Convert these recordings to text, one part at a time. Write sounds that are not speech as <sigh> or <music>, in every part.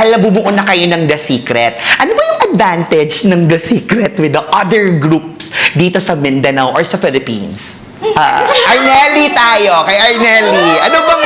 Alam, bubuo na kayo ng The Secret. Ano ba yung advantage ng The Secret with the other groups dito sa Mindanao or sa Philippines? Ah, Arnelli tayo, kay Arnelli. Ano bang,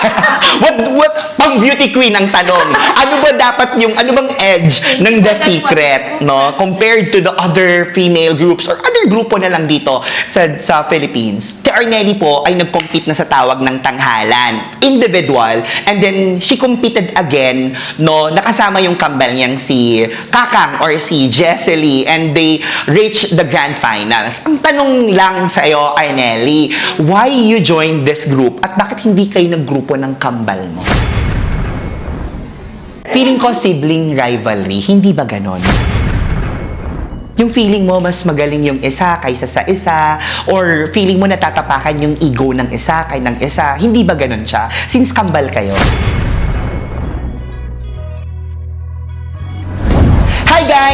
<laughs> what, what, pang beauty queen ang tanong. Ano ba dapat yung, ano bang edge ng The Secret, no? Compared to the other female groups or other grupo na lang dito sa, sa Philippines. Si Arnelli po ay nag-compete na sa tawag ng tanghalan. Individual. And then, she competed again, no? Nakasama yung kambal niyang si Kakang or si Jesselie and they reached the grand finals. Ang tanong lang sa iyo, Arnelli, why you joined this group at bakit hindi kayo naggrupo ng kambal mo? Feeling ko sibling rivalry, hindi ba ganon? Yung feeling mo mas magaling yung isa kaysa sa isa or feeling mo natatapakan yung ego ng isa kay ng isa, hindi ba ganon siya? Since kambal kayo.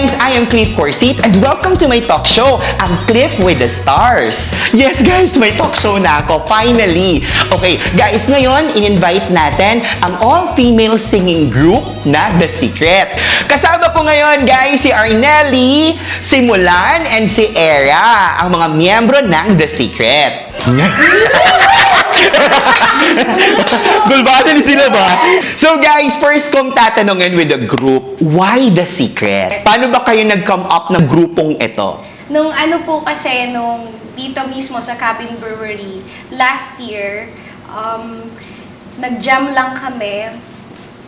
Guys! I am Cliff Corsit and welcome to my talk show, ang Cliff with the Stars. Yes guys, may talk show na ako, finally. Okay, guys, ngayon, in-invite natin ang all-female singing group na The Secret. Kasama ko ngayon, guys, si Arnelli, si Mulan, and si Era, ang mga miyembro ng The Secret. <laughs> <laughs> Gulbatan ni sila ba? So guys, first kong tatanungin with the group, why The Secret? Paano ba kayo nag-come up ng grupong ito? Nung ano po kasi, nung dito mismo sa Cabin Brewery, last year, um, nag-jam lang kami,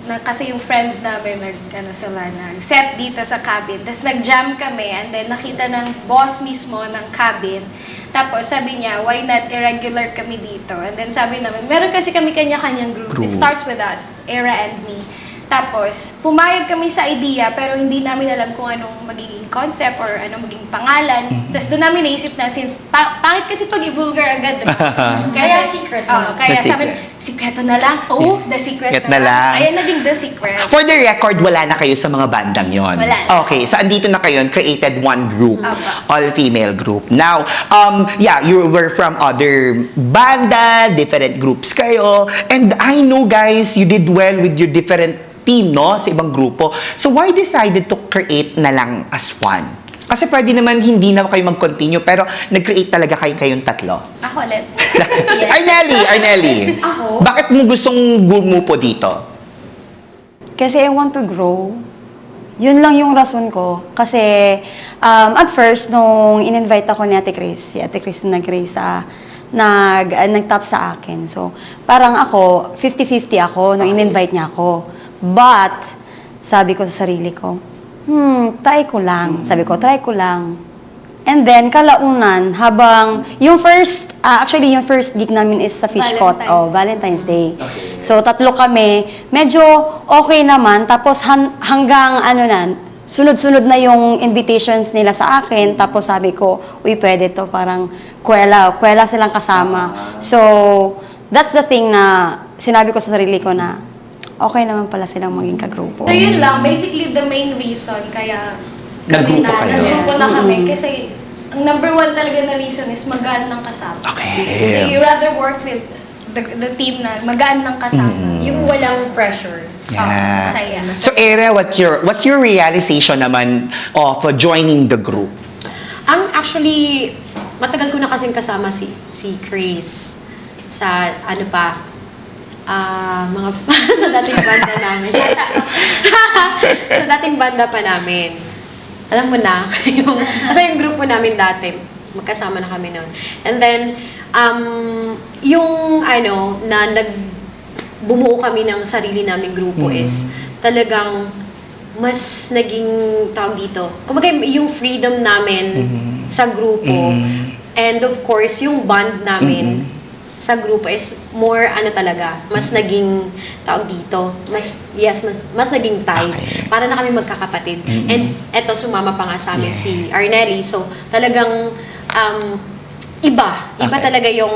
na, kasi yung friends namin, nag, ano sila, nag-set dito sa cabin. Tapos nag-jam kami, and then nakita ng boss mismo ng cabin. Tapos sabi niya, why not irregular kami dito? And then sabi namin, meron kasi kami kanya-kanyang group. It starts with us, Era and me. Tapos, pumayag kami sa idea pero hindi namin alam kung anong magiging concept or anong magiging pangalan. Mm-hmm. Tapos doon namin naisip na since, pa- pangit kasi pag i-vulgar agad. diba? <laughs> kaya secret na. kaya The sabi, secreto na lang. Oo, the secret Secret na na, lang. Kaya naging the secret. For the record, wala na kayo sa mga bandang yon. Wala na. Okay, so andito na kayo, created one group, Opo. all-female group. Now, um, yeah, you were from other banda, different groups kayo, and I know guys, you did well with your different team, no, sa ibang grupo. So why decided to create na lang as one? Kasi pwede naman hindi na kayo mag-continue, pero nag-create talaga kayo kayong tatlo. Ako ulit. <laughs> Arnelli, Arnelli, Ako? bakit mo gustong gumupo dito? Kasi I want to grow. Yun lang yung rason ko. Kasi um, at first, nung in-invite ako ni Ate Chris, si Ate Chris na nag-raise sa nag, uh, nag-tap sa akin. So, parang ako, 50-50 ako nung in-invite niya ako. But, sabi ko sa sarili ko, hmm, try ko lang. Sabi ko, try ko lang. And then, kalaunan, habang, yung first, ah, actually, yung first gig namin is sa Fish Pot. Valentine's. Oh, Valentine's Day. So, tatlo kami. Medyo okay naman. Tapos, han- hanggang, ano na, sunod-sunod na yung invitations nila sa akin. Tapos, sabi ko, uy, pwede to. Parang, kwela. Kwela silang kasama. So, that's the thing na sinabi ko sa sarili ko na, okay naman pala silang maging kagrupo. So yun lang, basically the main reason kaya kami Nagrupo na, kayo. nagrupo na Yes. kami. Kasi ang number one talaga na reason is magaan ng kasama. Okay. So you rather work with the, the team na magaan ng kasama. Mm. Yung walang pressure. Oh, masaya. So, Era, what your, what's your realization naman of joining the group? Ang actually, matagal ko na kasing kasama si si Chris sa ano pa, ah mga <laughs> sa dating banda namin. <laughs> sa dating banda pa namin. Alam mo na, <laughs> yung, kasi yung grupo namin dati, magkasama na kami noon. And then, um, yung ano, na nag, bumuo kami ng sarili naming grupo Mhm. is talagang mas naging tawag dito. Kumbaga yung freedom namin Mhm. sa grupo Mhm. and of course yung bond namin Mhm. Sa grupo is more ano talaga, mas naging tawag dito, mas yes, mas mas naging tight. Okay. Para na kami magkakapatid. Mhm. And eto sumama pa nga sa amin Yeah. si Arnelli. So talagang um iba, iba Okay. talaga yung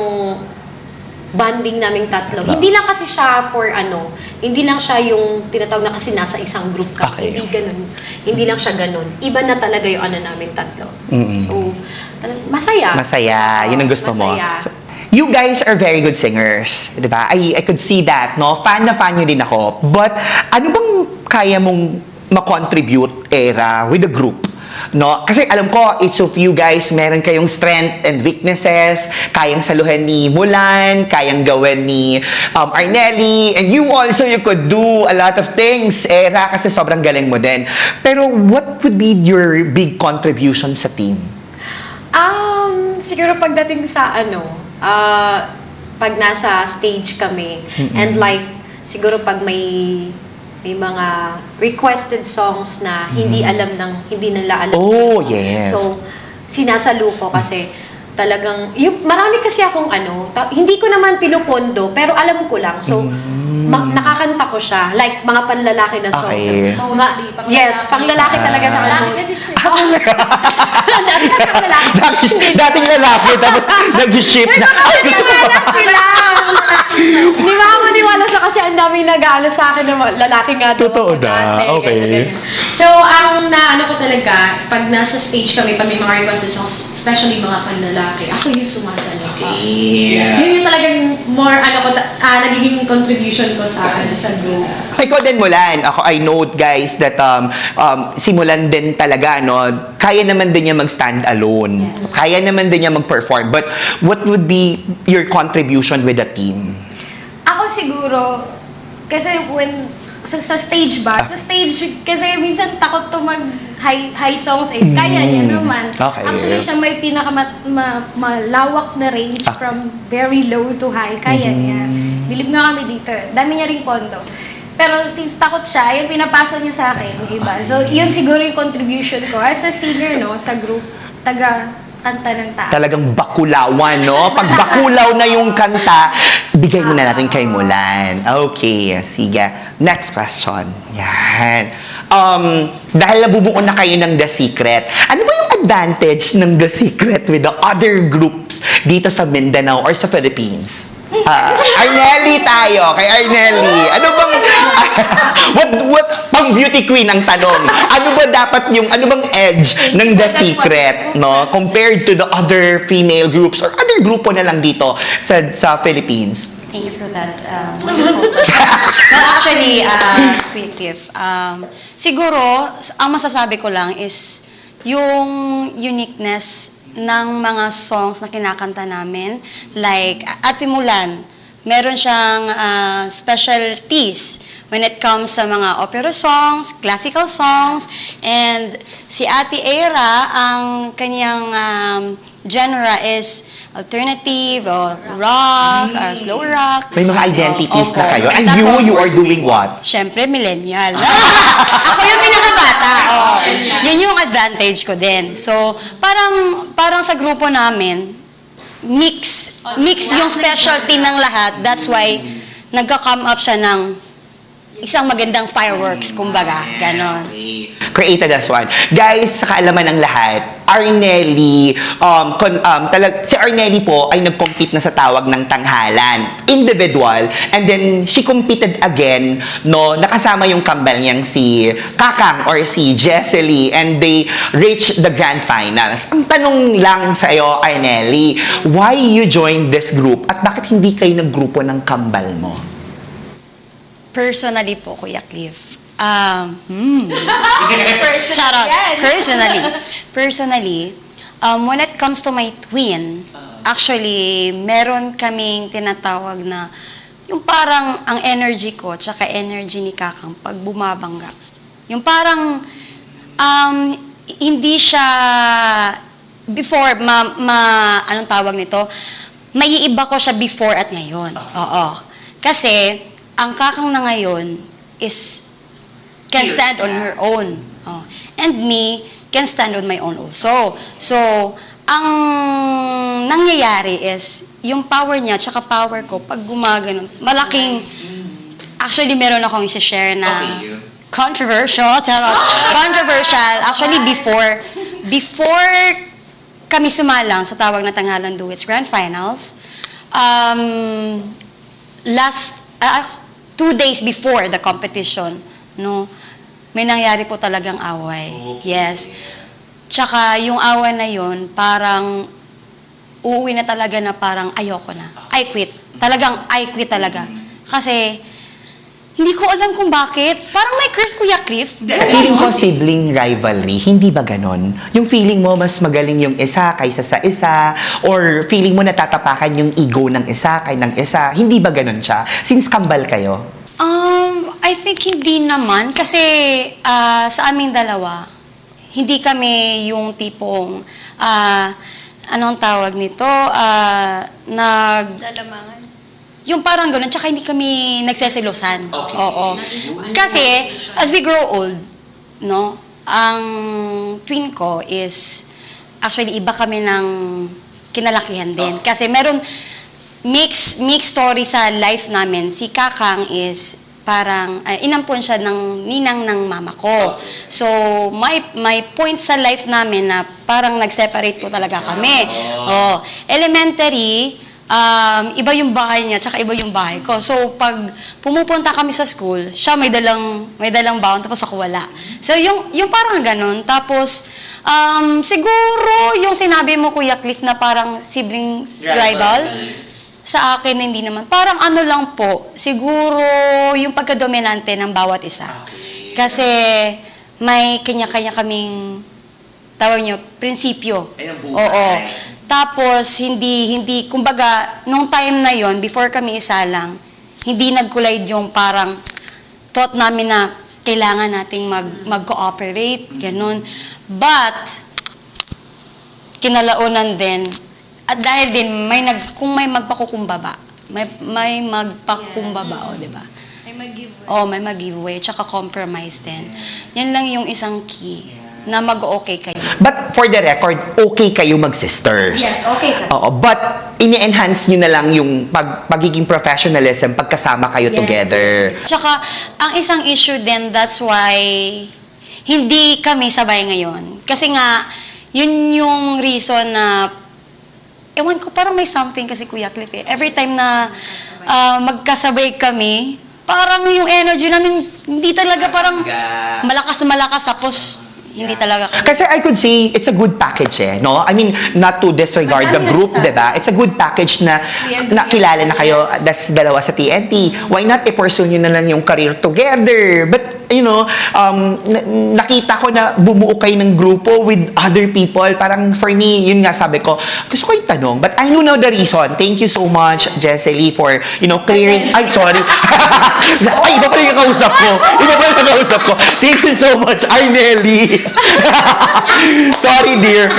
bonding naming tatlo. Tatlo. Hindi lang kasi siya for ano, hindi lang siya yung tinatawag na kasi nasa isang group ka. Okay. Hindi ganun. Hindi lang siya ganun. Iba na talaga yung ano namin tatlo. Mm-mm. So, masaya. Masaya. Yun ang gusto Masaya. mo. So, you guys are very good singers. Di ba? I, I could see that, no? Fan na fan nyo din ako. But, ano bang kaya mong ma-contribute era with the group? No? Kasi alam ko, each of you guys, meron kayong strength and weaknesses, kayang saluhan ni Mulan, kayang gawin ni um, Arnelli, and you also, you could do a lot of things, era, kasi sobrang galing mo din. Pero what would be your big contribution sa team? Um, siguro pagdating sa ano, ah, pag nasa stage kami, and like, siguro pag may may mga requested songs na hindi alam ng hindi nila alam. Oh, yes. So, sinasalo ko kasi talagang yung marami kasi akong ano, ta- hindi ko naman pinupondo pero alam ko lang. So, ma- nakakanta ko siya like mga panlalaki na songs. Okay. Ma- Mostly, panglalaki. Yes, panglalaki talaga sa Lalaki akin. kasi siya. <laughs> Dati kasi ang lalaki. <laughs> Dati, dating lalaki, tapos <laughs> nag-ship na, ay, gusto ko ba? sila. Di ba ako maniwala sa kasi ang daming nag-aalo sa akin na lalaki nga daw Totoo ako na, dati, okay. ganyan. So, ang naano ko talaga, pag nasa stage kami, pag may mga requested songs, especially mga panlalaki, ako yung sumasalo. Yes. Yun yung talagang more, ano ko, ta- ah, nagiging contribution ko sa, sa group. Ikaw din, Mulan. Ako, I note, guys, that um, um, si Mulan din talaga, no, kaya naman din niya mag-stand alone. Kaya naman din niya mag-perform. But what would be your contribution with the team? Ako siguro, kasi when, sa, sa stage ba? Sa stage, kasi minsan takot to mag high, high songs eh. Kaya niya naman. Okay. Actually, siya may pinaka ma, malawak na range Ah. from very low to high. Kaya niya. Bilib nga kami dito. Dami niya ring pondo. Pero since takot siya, yung pinapasa niya sa akin, yung iba. So, yun siguro yung contribution ko as a singer, no, sa group, taga kanta ng taas. Talagang bakulawan, no? Pag bakulaw na yung kanta, bigay mo na natin kay Mulan. Okay, sige. Next question. Yan. Um, dahil nabubuo na kayo ng The Secret, ano ba yung advantage ng The Secret with the other groups dito sa Mindanao or sa Philippines? Ah, Arnelli tayo, kay Arnelli. Ano bang, <laughs> what, what, pang beauty queen ang tanong. Ano ba dapat yung, ano bang edge ng The Secret, no? Compared to the other female groups or other grupo na lang dito sa, sa Philippines? Thank you for that uh, wonderful question. <laughs> Well, actually, uh, Queen Cliff, um, siguro, ang masasabi ko lang is yung uniqueness ng mga songs na kinakanta namin. Like, Ate Mulan, meron siyang uh, specialties when it comes sa mga opera songs, classical songs, and si Ate Era, ang kanyang um, genre is alternative, or rock, or slow rock. May mga identities Opo. na kayo. And Tapos, you, you are doing what? Siyempre, millennial. <laughs> Ako yung pinakabata. Oh. Yun yung advantage ko din. So, parang, parang sa grupo namin, mix. Mix yung specialty ng lahat. That's why, nagka-come up siya ng isang magandang fireworks, kumbaga. Ganon. Created as one. Guys, sa kaalaman ng lahat, Arnelli, um, kon, um, talag, si Arnelli po ay nag-compete na sa tawag ng tanghalan. Individual. And then, she competed again, no, nakasama yung kambal niyang si Kakang or si Jesselie and they reached the grand finals. Ang tanong lang sa iyo, Arnelli, why you joined this group at bakit hindi kayo naggrupo ng kambal mo? Personally po, Kuya Cliff. Um, hmm. Shout out. Personally. Personally, um, when it comes to my twin, actually, meron kaming tinatawag na yung parang ang energy ko tsaka energy ni Kakang pag bumabangga. Yung parang um, hindi siya before ma, ma anong tawag nito? Maiiba ko siya before at ngayon. Oo. Kasi ang Kakang na ngayon is can stand on her own. Oh. And me can stand on my own also. So, ang nangyayari is, yung power niya, tsaka power ko, pag gumaganon, malaking, actually, meron akong share na controversial, charot, <laughs> controversial, actually, before, before kami sumalang sa tawag na Tanghalan Duets Grand Finals, um, last, uh, two days before the competition, no, may nangyari po talagang away. Yes. Tsaka yung away na yun, parang uuwi na talaga na parang ayoko na. I quit. Talagang I quit talaga. Kasi Hindi ko alam kung bakit. Parang may curse Kuya Cliff. Feeling ko sibling rivalry, hindi ba ganon? Yung feeling mo mas magaling yung isa kaysa sa isa, or feeling mo natatapakan yung ego ng isa kay ng isa, hindi ba ganon siya? Since kambal kayo? Um, I think hindi naman. Kasi ah, sa aming dalawa, hindi kami yung tipong, ah, anong tawag nito, ah, nag... Lalamangan. Yung parang gano'n, tsaka hindi kami nagseselosan. Oo. Kasi, as we grow old, no, ang twin ko is, actually, iba kami ng kinalakihan din. Kasi meron, mix, mix story sa life namin. Si Kakang is, parang, uh, inampon siya ng ninang ng mama ko. So, may, may point sa life namin na parang nag-separate po talaga kami. Oh. Elementary, um, iba yung bahay niya, tsaka iba yung bahay ko. So, pag pumupunta kami sa school, siya may dalang, may dalang baon, tapos ako wala. So, yung, yung parang ganun. Tapos, um, siguro, yung sinabi mo, Kuya Cliff, na parang sibling rival, sa akin, hindi naman. Parang ano lang po, siguro yung pagkadominante ng bawat isa. Kasi may kanya-kanya kaming, tawag nyo, prinsipyo. Ay, ang buhay. Oo. Tapos, hindi, hindi, kumbaga, nung time na yon before kami isa lang, hindi nag-collide yung parang thought namin na kailangan nating mag, mag-cooperate, ganun. But, kinalaunan din, at dahil din, may nag, kung may magpakukumbaba, may, may magpakumbaba, o, di ba? Ay mag-giveaway. Oh, may mag-giveaway, tsaka compromise din. Yan lang yung isang key na mag-okay kayo. But for the record, okay kayo mag-sisters. Yes, okay ka. Oo, but ini-enhance nyo na lang yung pag, pagiging professionalism pagkasama kayo Yes. together. Tsaka, ang isang issue din, that's why hindi kami sabay ngayon. Kasi nga, yun yung reason na, ewan ko, parang may something kasi Kuya Cliff eh. Every time na ah, magkasabay kami, parang yung energy namin, hindi talaga parang malakas na malakas, tapos hindi talaga. Kasi I could say, it's a good package eh, no? I mean, not to disregard the group, sa- di ba? It's a good package na nakilala na kayo, das dalawa sa TNT. Why not i-pursue nyo na lang yung career together? But, you know, um, na- nakita ko na bumuo kayo ng grupo with other people. Parang for me, yun nga sabi ko, gusto ko yung tanong. But I know now the reason. Thank you so much, Jesselie, for, you know, clearing... Ay, sorry. <laughs> Ay, iba pala yung kausap ko. Iba pala yung kausap ko. Thank you so much, Arnelli. <laughs> sorry, dear.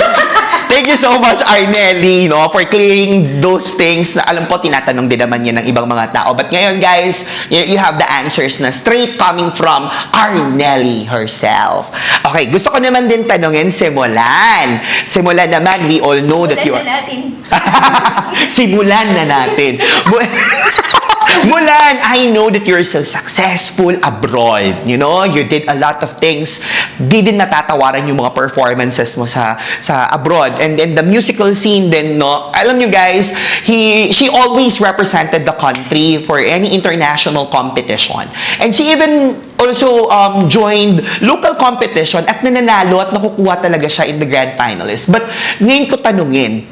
Thank you so much, Arnelli, no, for clearing those things na alam ko tinatanong din naman yan ng ibang mga tao. But ngayon, guys, you, you have the answers na straight coming from Arnelli herself. Okay, gusto ko naman din tanongin si Mulan. Si Mulan naman, we all know that you are... na natin. <laughs> Simulan na natin. <laughs> Mu- Mulan, I know that you're so successful abroad. You know, you did a lot of things. Di din natatawaran yung mga performances mo sa sa abroad. And then the musical scene din, no? Alam nyo guys, he she always represented the country for any international competition. And she even also um, joined local competition at nananalo at nakukuha talaga siya in the grand finalist. But ngayon ko tanungin,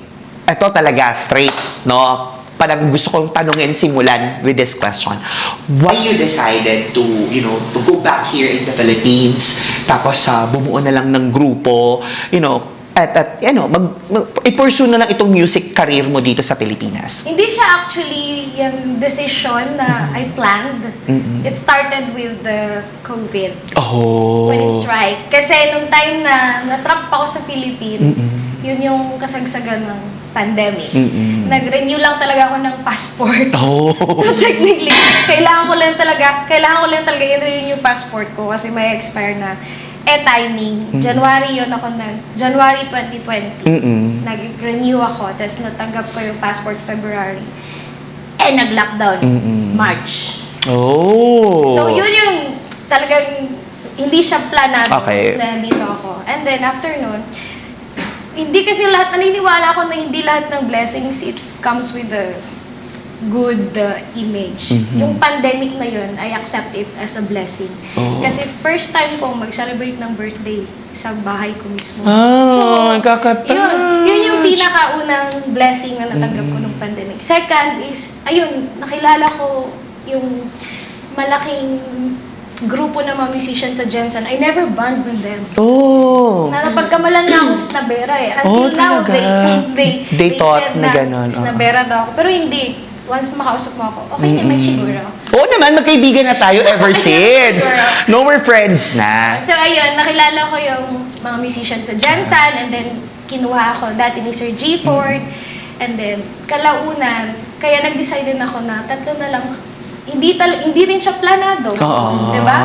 ito talaga straight, no? Parang gusto kong tanungin simulan with this question. Why you decided to, you know, to go back here in the Philippines, tapos sa bumuo na lang ng grupo, you know, at, at you know, mag, mag, i-pursue na lang itong music career mo dito sa Pilipinas? Hindi siya actually yung decision na I planned. It started with the COVID. Oh. When it strike. Kasi nung time na natrap ako sa Philippines, yun yung kasagsagan ng pandemic. Mm-mm. Nag-renew lang talaga ako ng passport. <laughs> Oh. So technically, kailangan ko lang talaga, kailangan ko lang talaga i-renew yung passport ko kasi may expire na. Eh, timing. January yun ako na, January 2020. Mm-mm. Nag-renew ako, tapos natanggap ko yung passport February. Eh, nag-lockdown. Mm-mm. March. Oh. So, yun yung talagang hindi siya planado Okay. na dito ako. And then, after nun, hindi kasi lahat, naniniwala ako na hindi lahat ng blessings, it comes with a good uh, image. Mhm. Yung pandemic na yun, I accept it as a blessing. Oh. Kasi first time ko mag-celebrate ng birthday sa bahay ko mismo. Ah, So, kakatouch. Yun, yun yung pinakaunang blessing na natanggap ko nung pandemic. Second is, ayun, nakilala ko yung malaking grupo ng mga musicians sa Jensen, I never bond with them. Oh. Na napagkamalan na ako sa Nabera eh. Oh, Until now, talaga? they, they, They thought na ganun, Sa oo. Nabera daw ako. Pero hindi. Once makausap mo ako, okay naman siguro. Oo naman, magkaibigan na tayo ever <laughs> since. No, we're friends na. So ayun, nakilala ko yung mga musicians sa Jensen and then kinuha ako dati ni Sir G. Ford and then kalaunan, kaya nag-decide din ako na tatlo na lang. Hindi tal hindi rin siya planado. Oo. Di ba?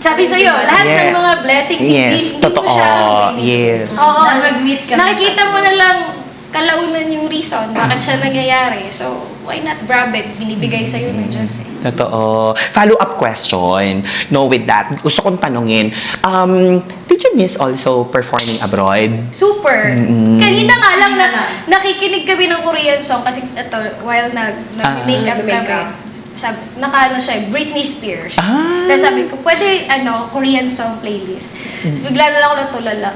Sabi sa iyo, lahat ng Yeah. mga blessings Yes, hindi, hindi totoo. mo siya. Yes. Oo. Na mag-meet kami. Nakikita mo na lang kalaunan yung reason bakit siya nangyayari. So, why not grab it? Binibigay sa iyo ng Diyos eh. Totoo. Follow-up question. No, with that, gusto kong tanungin, um, did you miss also performing abroad? Super. Kanina nga lang na, nakikinig kami ng Korean song kasi ito, while nag, nag-makeup Ah. kami. Sabi, naka ano siya, Britney Spears. Ah. Tapos sabi ko, pwede ano, Korean song playlist. Tapos bigla na lang ako natulala.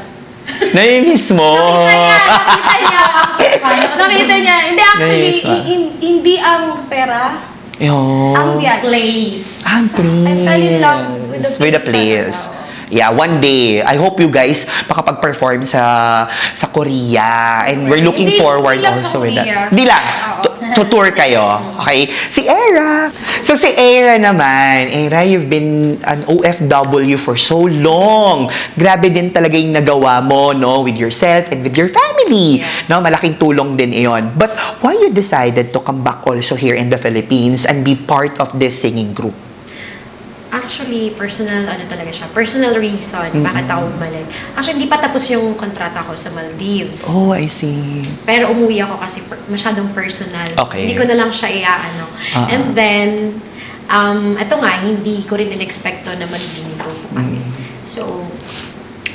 Nai-miss mo? Nakita niya, nakita niya. nakita niya. Hindi, actually, ah. hi- hin- hindi ang pera, Yun. ambience. Place. Ah, please. I fell in love with the place place. Yeah, one day, I hope you guys makapag-perform sa sa Korea. And we're looking Hindi- forward hindi lang sa also with that. Korea. Di lang. Oo. Tu- Tutour kayo. Okay? Si Era. So, si Era naman. Era, you've been an OFW for so long. Grabe din talaga yung nagawa mo, no? With yourself and with your family. No? Malaking tulong din iyon. But why you decided to come back also here in the Philippines and be part of this singing group? Actually, personal, ano talaga siya, personal reason bakit ako bumalik. Actually, hindi pa tapos yung kontrata ko sa Maldives. Oh, I see. Pero umuwi ako kasi per- masyadong personal. Okay. Hindi ko na lang siya iaano. Ah. And then, um, ito nga, hindi ko rin in-expecto na magiging grupo kami. Mm. So,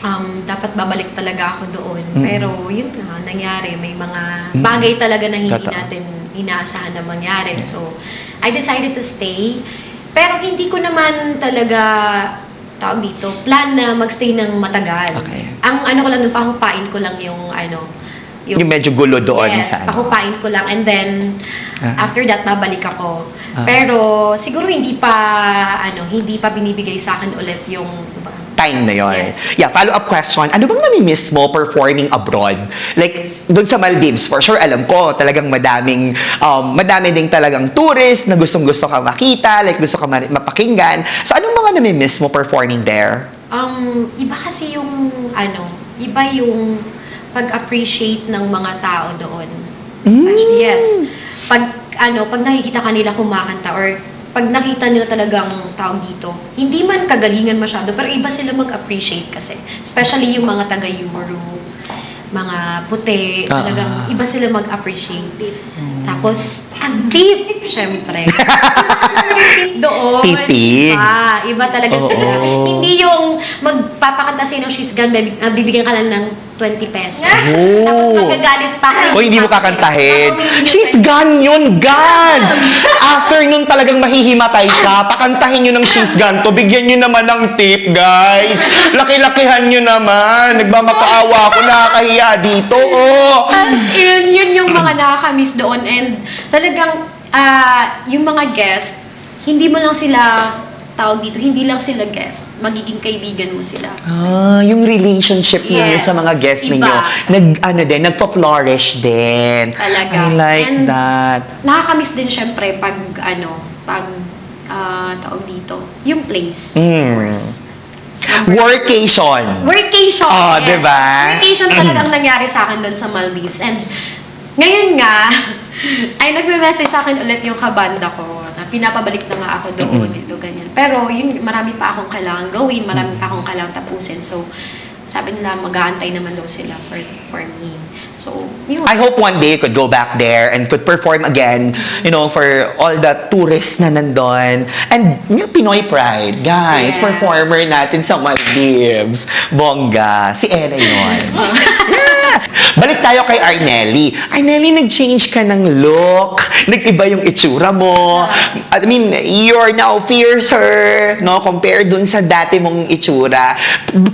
um, dapat babalik talaga ako doon. Mm. Pero yun nga, nangyari. May mga bagay talaga na hindi natin inaasahan na mangyari. So, I decided to stay. Pero hindi ko naman talaga tawag dito, plan na magstay ng matagal. Okay. Ang ano ko lang, nung pahupain ko lang yung ano, Yung medyo gulo doon yes, sa ano. pakupain ko lang. And then, Ah. after that, babalik ako. Ah. Pero, siguro hindi pa, ano, hindi pa binibigay sa akin ulit yung? Time na yon. Yes. Yeah, follow-up question. Ano bang nami-miss mo performing abroad? Like, doon sa Maldives, for sure, alam ko, talagang madaming, um, madami ding talagang tourist na gustong-gusto ka makita, like gusto ka ma- mapakinggan. So, anong mga nami-miss mo performing there? Um, iba kasi yung, ano, iba yung pag-appreciate ng mga tao doon. Especially, yes. Pag, ano, pag nakikita kanila kumakanta or pag nakita nila talagang tawag dito, hindi man kagalingan masyado, pero iba sila mag-appreciate kasi. Especially yung mga taga-Europe, mga puti, talagang ah. iba sila mag-appreciate. Tapos, ang tip, syempre. <laughs> doon. Tipid. Iba, iba talaga Oo. sila. Hindi yung magpapakanta sa'yo ng she's gone, bibigyan ka lang ng 20 pesos. Oh. Tapos magagalit pa. O hindi mo kakantahin. She's gone yun, gone! <laughs> After nun talagang mahihimatay ka, pakantahin nyo ng she's gone to. Bigyan nyo naman ng tip, guys. Laki-lakihan nyo naman. Nagmamakaawa ako, nakakahiya dito. Oh. As in, yun yung mga nakakamiss doon. And talagang, ah, yung mga guest, hindi mo lang sila tawag dito, hindi lang sila guest. Magiging kaibigan mo sila. Ah, yung relationship ninyo Yes. sa mga guests Iba. ninyo, nag, ano din, nagpa-flourish din. Talaga. I like And- that. Nakakamiss din syempre pag, ano, pag, ah, tawag dito, yung place. Mm. Of course. Number Workation. Workation. Oh, yes. diba? Workation <clears throat> talagang nangyari sa akin doon sa Maldives. And ngayon nga, <laughs> ay nagme-message sa akin ulit yung kabanda ko pinapabalik na nga ako doon, ito, ganyan. Pero yun, marami pa akong kailangan gawin, marami pa akong kailangan tapusin. So, sabi nila, mag-aantay naman daw sila for, for me. So, yun. I hope one day you could go back there and could perform again, you know, for all the tourists na nandun. And yung Pinoy Pride, guys, Yes. performer natin sa Maldives. Bongga. Si Era yun. Yeah. <laughs> Balik tayo kay Arnelli. Arnelli, nag-change ka ng look. Nag-iba yung itsura mo. I mean, you're now fiercer, no? Compared dun sa dati mong itsura.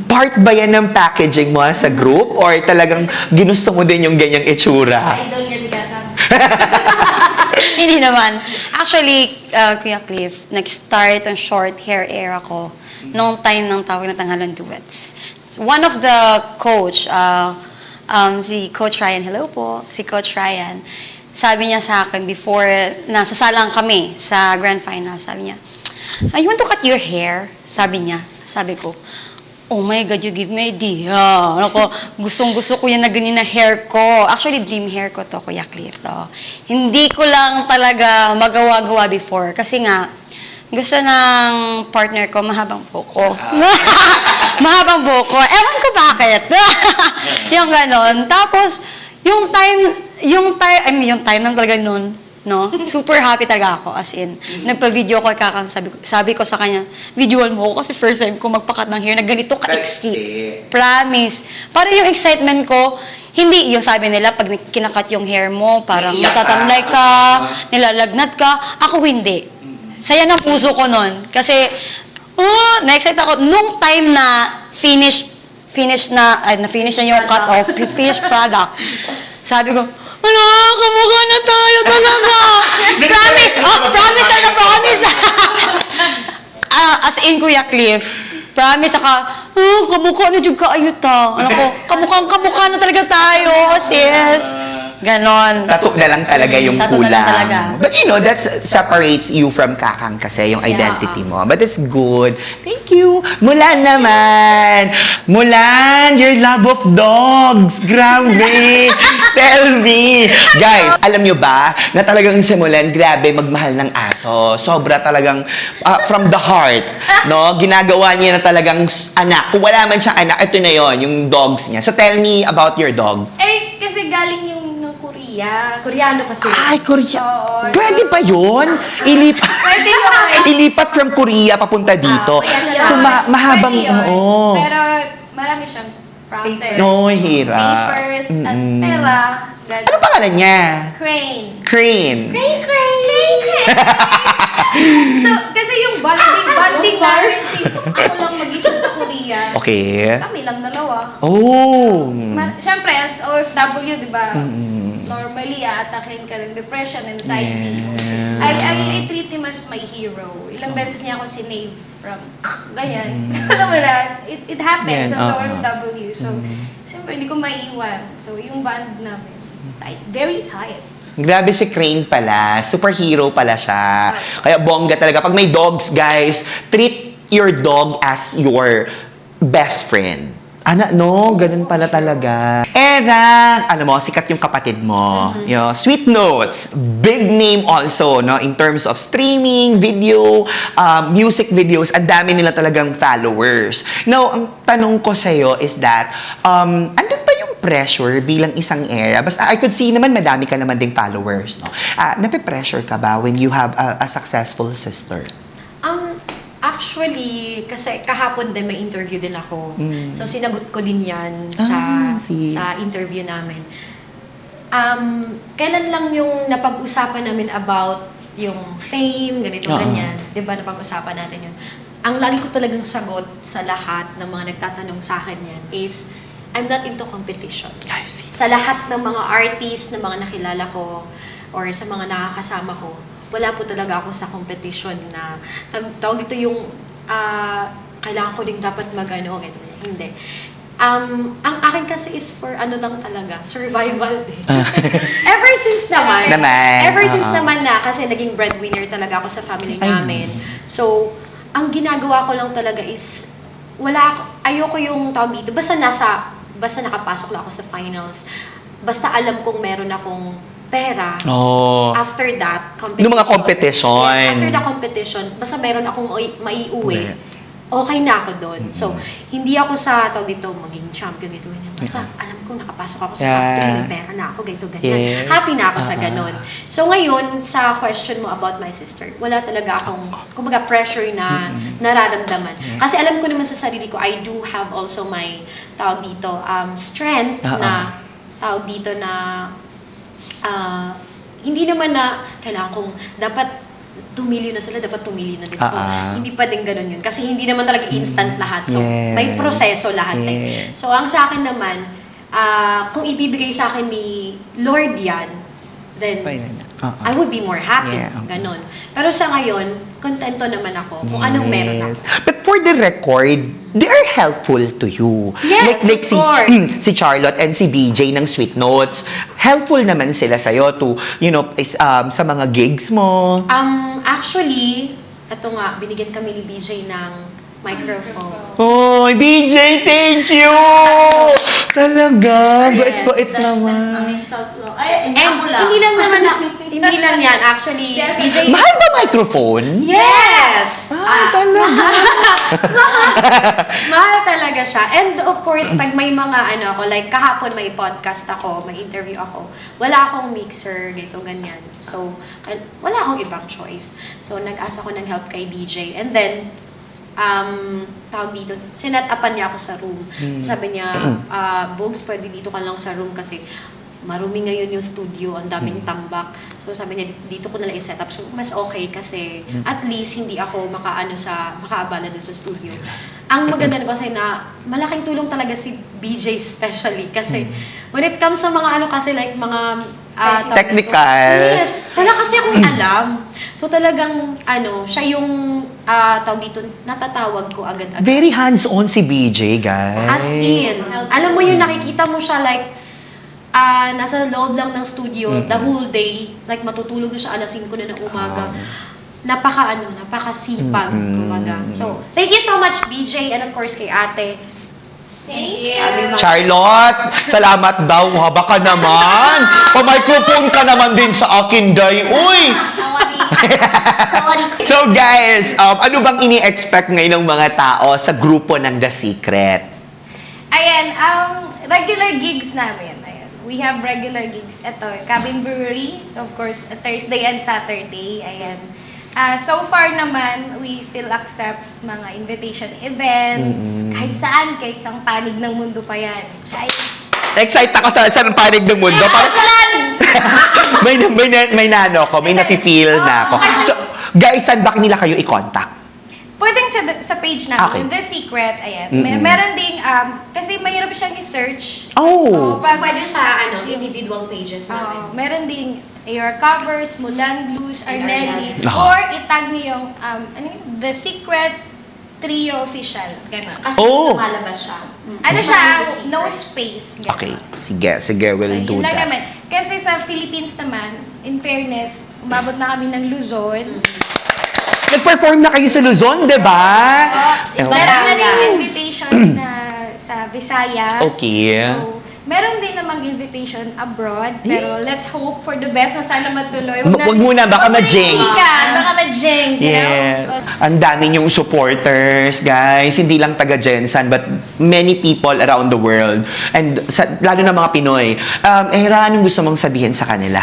Part ba yan ng packaging mo sa group? Or talagang ginusto mo din yung ganyang itsura? Idol niya si Gatang. <laughs> Hindi naman. Actually, uh, Kuya Cliff, nag-start ang short hair era ko noong time ng tawag na tanghalan duets. One of the coach, uh, um, si Coach Ryan, hello po, si Coach Ryan, sabi niya sa akin before, nasasalang kami sa grand final, sabi niya, I want to cut your hair, sabi niya. Sabi ko, Oh my God, you give me idea. Ako, gustong gusto ko yan na ganyan na hair ko. Actually, dream hair ko to, Kuya Cliff. To. Hindi ko lang talaga magawa-gawa before. Kasi nga, gusto ng partner ko, mahabang buko. <laughs> mahabang buko. Ewan ko bakit. <laughs> yung ganon. Tapos, yung time, yung time, I mean, yung time lang talaga nun, no? Super happy talaga ako, as in. Nagpa-video ko, kakang sabi, ko- sabi ko sa kanya, videoan mo ko kasi first time ko magpakat ng hair na ganito ka-exti. Promise. Para yung excitement ko, hindi yung sabi nila, pag kinakat yung hair mo, parang Naiiyak ka. matatamlay ka, nilalagnat ka. Ako hindi. Saya ng puso ko nun. Kasi, oh, na-excite ako. Nung time na finish, finish na, ay, na-finish na yung cut off, finished product, sabi ko, ano, kamukha na tayo talaga. <laughs> promise, <laughs> oh, promise na promise. <laughs> Ah, as in, Kuya Cliff, promise ako, oh, kamukha na yung kaayuta. Ano ko, kamukha, kamukha na talaga tayo, sis. Ganon. Tato na lang talaga yung Tato na kulang. lang talaga. But you know, that separates you from kakang kasi, yung identity mo. But it's good. Thank you. Mulan naman. Mulan, your love of dogs. Grabe. <laughs> Tell me. Guys, alam nyo ba na talagang si Mulan, grabe magmahal ng aso. Sobra talagang ah, from the heart. No? Ginagawa niya na talagang s- anak. Kung wala man siyang anak, ito na yon yung dogs niya. So tell me about your dog. Eh, kasi galing yung ng Korea. Koreano kasi. Ay, Korea. Oo. Pwede pa yun? Ilipat. Pwede yun. <laughs> Ilipat from Korea papunta dito. Pwede so, ma- mahabang, Pwede yun. oo. Pero marami siyang process. No, hirap. Papers at Mm-mm. pera. Ganun. Ano pangalan niya? Crane. Crane. Crane, crane, crane. <laughs> so, kasi yung bonding, bonding namin since ako lang Korea. Okay. Kami lang dalawa. Oh. Ma- Siyempre, as OFW, di ba? Mm. Normally, aatakin ka ng depression, anxiety. Yeah. I, I, I treat him as my hero. Ilang beses niya ako sinave from <laughs> ganyan. Alam mo na, it, it happens Yan, as oo. OFW. So, siyempre, hindi ko maiiwan. So, yung band namin, tight, very tight. Grabe si Crane pala. Superhero pala siya. Kaya bongga talaga. Pag may dogs, guys, treat your dog as your best friend. Ana, no? Ganun pala talaga. Era, ano mo, sikat yung kapatid mo. You know, Sweet Notes, big name also, no? In terms of streaming, video, um, music videos, ang dami nila talagang followers. Now, ang tanong ko sa'yo is that, um, andun ba yung pressure bilang isang era? Basta I could see naman madami ka naman ding followers, no? Ah, nape-pressure ka ba when you have a, a successful sister? Actually, kasi kahapon din may interview din ako. Mm. So, sinagot ko din yan sa, Ah, see. sa interview namin. Um, kailan lang yung napag-usapan namin about yung fame, ganito, Oo. ganyan. Di ba, napag-usapan natin yun. Ang lagi ko talagang sagot sa lahat ng mga nagtatanong sa akin yan is, I'm not into competition sa lahat ng mga artist na mga nakilala ko or sa mga nakakasama ko, wala po talaga ako sa competition na tawag ito yung ah, kailangan ko din dapat mag-ano, ganito, hindi. Um, ang akin kasi is for ano lang talaga, survival din. <laughs> ever since naman, Naman, ever since oo. naman na, kasi naging breadwinner talaga ako sa family Ay. namin. So, ang ginagawa ko lang talaga is, wala, ako- ayoko yung tawag dito, basta nasa, basta nakapasok lang ako sa finals, basta alam kong meron akong pera, Oh. after that, competition. Nung mga competition. Yes, after the competition, basta meron akong mai- maiuwi, Uwi. okay na ako doon. So, hindi ako sa, tawag dito, maging champion, ito. Basta alam ko, nakapasok ako sa Yeah. factory, may pera na ako, ganito, ganyan. Yes. Happy na ako sa Ah. ganon. So, ngayon, sa question mo about my sister, wala talaga akong, kumbaga, pressure na nararamdaman. Kasi alam ko naman sa sarili ko, I do have also my, tawag dito, um, strength Ah, na, tawag dito na, ah, hindi naman na kailangan kong dapat tumili na sila, dapat tumili na din ako. Ah. Hindi pa din ganun yun. Kasi hindi naman talaga instant lahat. So, Yes. may proseso lahat. eh. Yes. So, ang sa akin naman, ah, kung ibibigay sa akin ni Lord yan, then. Uh-uh. I would be more happy. Yeah. Ganon. Pero sa ngayon, kontento naman ako kung anong meron ako. Yes. But for the record, they are helpful to you. Yes, like, like of si, course. <clears throat> si Charlotte and si BJ ng Sweet Notes. Helpful naman sila sa'yo to, you know, is, um, sa mga gigs mo. Um, actually, ito nga, binigyan kami ni BJ ng microphone. Oh, BJ, thank you! Talaga, bait-bait naman. Ay, And hindi lang naman, <laughs> hindi lang yan. Actually, Yes. BJ... Mahal ba microphone? Yes! Ah, talaga. <laughs> Mahal talaga siya. And of course, pag may mga ano ako, like kahapon may podcast ako, may interview ako, wala akong mixer, ganito, ganyan. So, wala akong ibang choice. So, nag-asa ko ng help kay DJ. And then, um, tawag dito, sinet-upan niya ako sa room. Sabi niya, <clears throat> ah, Bogs, pwede dito ka lang sa room kasi marumi ngayon yung studio, ang daming tambak. So sabi niya, dito ko nalang i-set up. So mas okay kasi at least hindi ako makaano sa, makaabala dun sa studio. Ang maganda na kasi na malaking tulong talaga si BJ especially kasi when it comes sa mga ano kasi like mga nito- Technicals. Yes. Wala kasi akong alam. So talagang ano, siya yung ah, tawag dito, natatawag ko agad-agad. Very hands-on si BJ, guys. As in, alam mo yun, nakikita mo siya like, ah nasa loob lang ng studio the whole day. Like, matutulog na siya alas 5 na ng umaga. Napaka, ano, napakasipag, kumbaga. So, thank you so much, BJ, and of course, kay ate. Thank you. Charlotte, salamat daw. Haba ka naman. Pa-microphone ka naman din sa akin, day. Uy! <laughs> So guys, um, ano bang ini-expect ngayon ng mga tao sa grupo ng The Secret? Ayan, um, regular gigs namin. Ayan. We have regular gigs. Ito, Cabin Brewery, of course, Thursday and Saturday. Ayan. Ah, so far naman, we still accept mga invitation events. Kahit saan, kahit sang panig ng mundo pa yan. Kahit Excited ako sa, sa panig ng mundo. Parang, Aslan! <laughs> may, may, may nano ko, may nafe-feel na ako. So, guys, saan ba nila kayo i-contact? Pwedeng sa, sa page Okay. namin, The Secret, ayan. May, meron ding, um, kasi mahirap siyang i-search. Oh! So, pag, pwede siya, ano, individual pages Oo, namin. meron ding AR covers, Mulan Blues, Arnelli, Arnelli. or itag niyo yung um, ano yun? The Secret Trio Official. Ganun. Kasi Oh. lumalabas siya. Ano Mas siya? No space. Ganun. Okay, sige, sige, we'll So, do yun lang that. naman. Kasi sa Philippines naman, in fairness, umabot na kami ng Luzon. Nag-perform na kayo sa Luzon, di ba? Meron na rin invitation <clears throat> na sa Visayas. Okay. So, meron din namang invitation abroad. Pero let's hope for the best na sana matuloy. Wag- wag muna, baka ma-jinx. muna, Baka ma-jinx, you know? Yeah. Ang dami niyong supporters, guys. Hindi lang taga Jensan, but many people around the world. And sa, lalo na mga Pinoy. Um, Era, anong gusto mong sabihin sa kanila?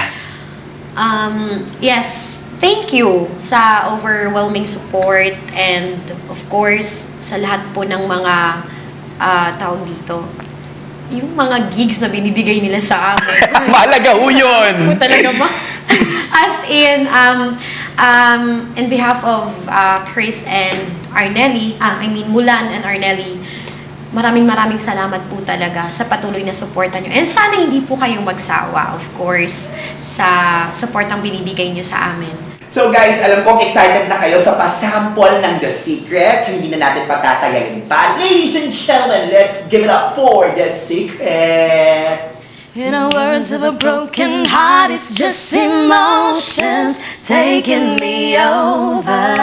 Um, yes, thank you sa overwhelming support and of course sa lahat po ng mga ah, tawag dito yung mga gigs na binibigay nila sa amin. <laughs> Mahalaga ho yun! talaga ba? <laughs> As in, um, um, in behalf of uh, Chris and Arnelli, ah, I mean Mulan and Arnelli, maraming maraming salamat po talaga sa patuloy na suporta nyo. And sana hindi po kayo magsawa, of course, sa support ang binibigay nyo sa amin. So guys, alam kong excited na kayo sa pasample ng The Secret. So hindi na natin patatagalin pa. Ladies and gentlemen, let's give it up for The Secret. In the words of a broken heart, it's just emotions taking me over.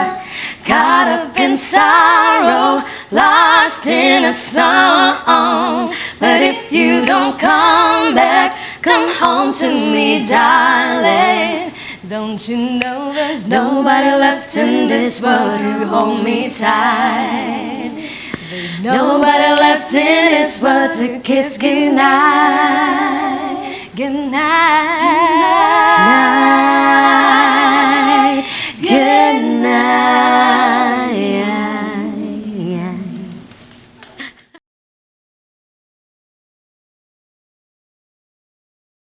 Caught up in sorrow, lost in a song. But if you don't come back, come home to me, darling. Don't you know there's nobody left in this world to hold me tight? There's nobody left in this world to kiss goodnight. Goodnight.